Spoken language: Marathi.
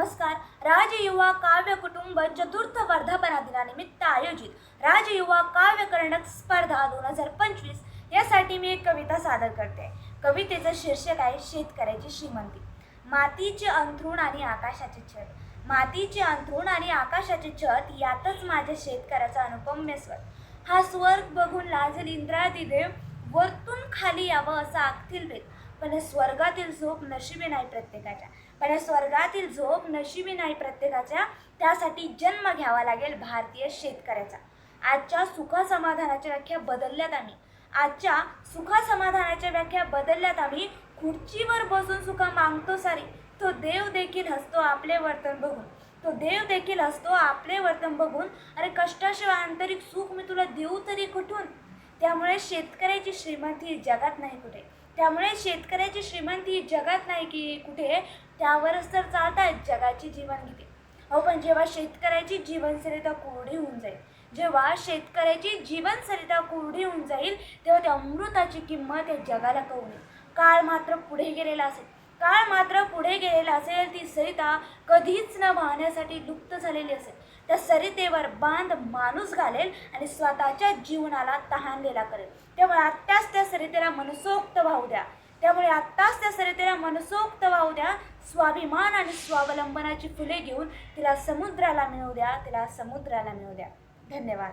नमस्कार. राजयुवा काव्य कुटुंब चतुर्थ वर्धापना दिनानिमित्त आयोजित राजयुवा काव्य कर्णक स्पर्धा दोन हजार पंचवीस यासाठी मी एक कविता सादर करते. कवितेचं शीर्षक आहे शेतकऱ्याची श्रीमंती. मातीचे अंथरूण आणि आकाशाचे छत. मातीचे अंथरूण आणि आकाशाचे छत यातच माझ्या शेतकऱ्याचा अनुपम्य स्वर. हा स्वर्ग बघून लाजल इंद्रादिदेव वरतून खाली यावं असा आखतील भेद पण स्वर्गातील झोप नशिबी नाही प्रत्येकाच्या. पण स्वर्गातील झोप नशिबी नाही प्रत्येकाच्या. त्यासाठी जन्म घ्यावा लागेल भारतीय शेतकऱ्याचा. आजच्या सुखसमाधानाच्या व्याख्या बदलल्यात आम्ही. आजच्या सुखसमाधानाच्या व्याख्या बदलल्यात आम्ही. खुर्चीवर बसून सुखा मागतो सारी. तो देव देखील हसतो आपले वर्तन बघून. तो देव देखील हसतो आपले वर्तन बघून. अरे कष्टाशिवाय आंतरिक सुख मी तुला देऊ तरी कुठून? त्यामुळे शेतकऱ्याची श्रीमंती जगात नाही कुठे. त्यामुळे शेतकऱ्याची श्रीमंती जगात नाही की कुठे त्यावरच तर चालत आहेत जगाची जीवनगीती. अहो पण जेव्हा शेतकऱ्याची जीवनसरिता कोरडी होऊन जाईल जेव्हा शेतकऱ्याची जीवनसरिता कोरडी होऊन जाईल तेव्हा त्या अमृताची किंमत या जगाला कळून काळ मात्र पुढे गेलेला असेल. काळ मात्र पुढे गेलेला असेल ती सरिता कधीच न वाहण्यासाठी लुप्त झालेली असेल. त्या सरितेवर बांध माणूस घालेल आणि स्वतःच्या जीवनाला तहानलेला करेल. त्यामुळे आत्ताच त्या सरितेला मनसोक्त वाहू द्या. त्यामुळे आत्ताच त्या सरितेला मनसोक्त वाहू द्या. स्वाभिमान आणि स्वावलंबनाची फुले घेऊन तिला समुद्राला मिळू द्या. तिला समुद्राला मिळू द्या. धन्यवाद.